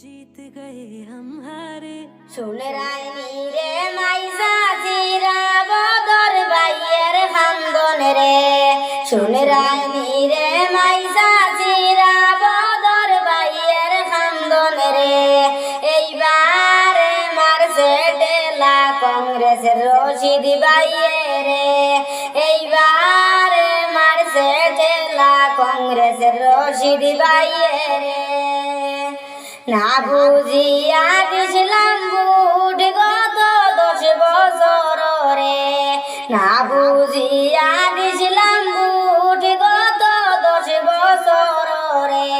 जीत गए हम हारे শুনে রায়নি রে মাইজা জিরা বদর বাইয়ের খান্দন রে শুনে রায়নি রে মাইজা জিরা বদর বাইয়ের খান্দন রে এইবার মারছে ডেলা কংগ্রেসের রশিদ বাইয়ে রে এইবার মারছে ডেলা কংগ্রেসের রশিদ বাইয়ে রে না বুঝিয়া দিছিলাম বুট গত দশ বছর। রে না বুঝিয়া দিছিলাম বুট গত দশ বছর। রে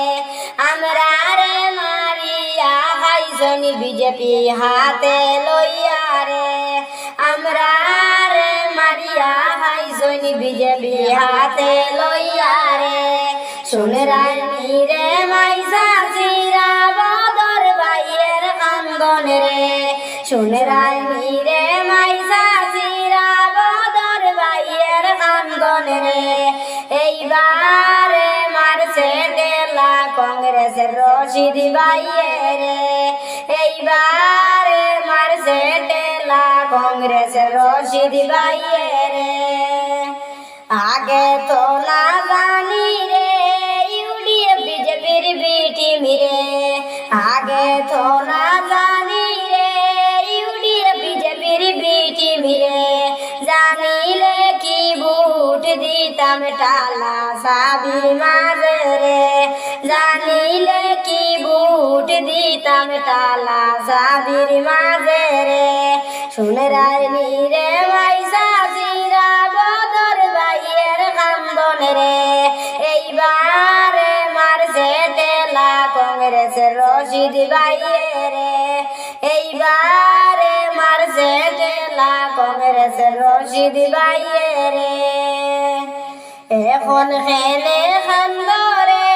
আমরা রে মারিয়া খাইছনি বিজেপি হাতে লইয়া রে। আমরা রে মারিয়া খাইছনি বিজেপি হাতে লইয়া রে। শুনে রানী রে মাইসা জিরা শুনে রানী রে মাইসা জিরা বদর বাইয়ের কান্দন রে। এইবার মারছে ডেলা কংগ্রেসের রশিদ বাইয়ে রে এইবার মারছে ডেলা কংগ্রেসের রশিদ বাইয়ে রে আগে তো না জানি রে, ইউডিএফ, বিজেপির বিটি মিরে। আগে তো না মাঝে রে। জানিলে কি বুট দিতাম টালা সাবির মাঝে রে। শুনে রায়নি রে মাইসা, জিরা বদর বাইয়ের কান্দন রে। এইবার মারছে টেলা কংগ্রেসের রশিদ বাইয়ে রে। এইবার মারছে টেলা কংগ্রেসের রশিদ বাইয়ে রে। এখন খেলে খান্দরে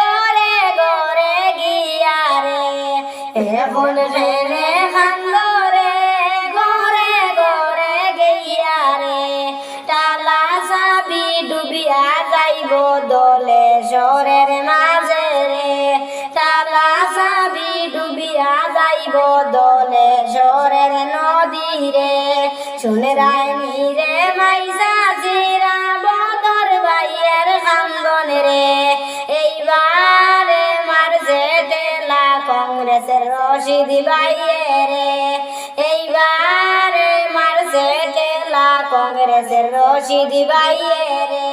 গরে গরে গিয়া রে এখন খেলে খান্দরে গরে গরে গিয়া রে টালা সাবি ডুবিয়া যাইব দলে সরের মাঝে রে। টালা সাবি ডুবিয়া যাইব দলে সরের নদী রে। শুনে রায়নি রে মাইসা কংগ্রেসের রশিদ বাইয়ে রে। এইবার মারছে টেলা কংগ্রেসের রশিদ বাইয়ে রে।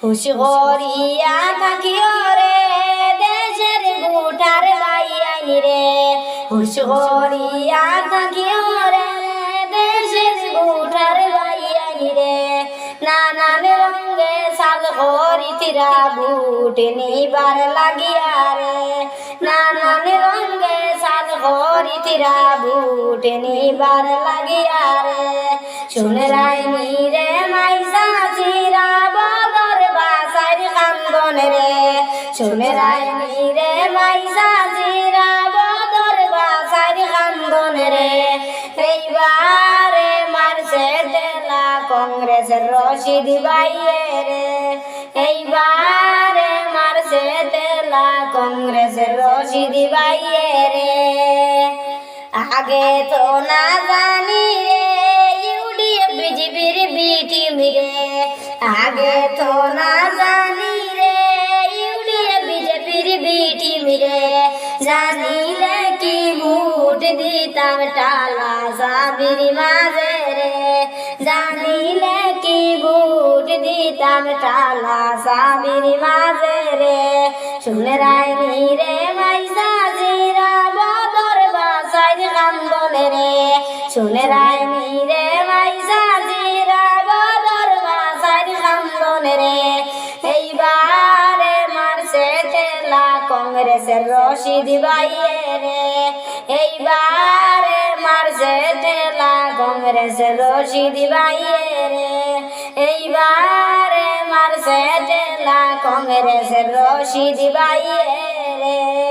খুশি করিয়া থাকিও রে, দেশের গুটার বাইয়ানি রে। খুশি করিয়া করিতিরা বুট নিবার লাগিয়া রে। নানান রঙ্গে সাল করিতিরা বুট নিবার লাগিয়া রে। শুনে রাইনি রে মাইসা চিরা বদর বাসার কান্দন রে। শুনে রাইনি রে মাইসা চিরা কংগ্রেসের রশিদ বাইয়ে রে এইবারে মারছে টেলা কংগ্রেসের রশিদ বাইয়ে রে আগে তো না জানি রে, ইউডিএফ, বিজেপির বিটি মিরে। আগে তো না জানি রে, ইউডিএফ, বিজেপির বিটি মিরে। জানিলে কি ভোট দিতাম, টালা সাবির মাঝে দিতাম টালা সাবির মাঝে রে। শুনে রায়নি রে মাইসা জিরা বদর বাসাই কান্দন রে। শুনে রায়নি রে মাইসা জিরা বদর বাসাই কান্দন রে। এইবারে মারছে টেলা কংগ্রেসের রশিদ বাইয়ে রে। এইবারে মারছে টেলা কংগ্রেসের রশিদ বাইয়ে এইবারে মারছে টেলা কংগ্রেসের রশিদ বাইয়ে রে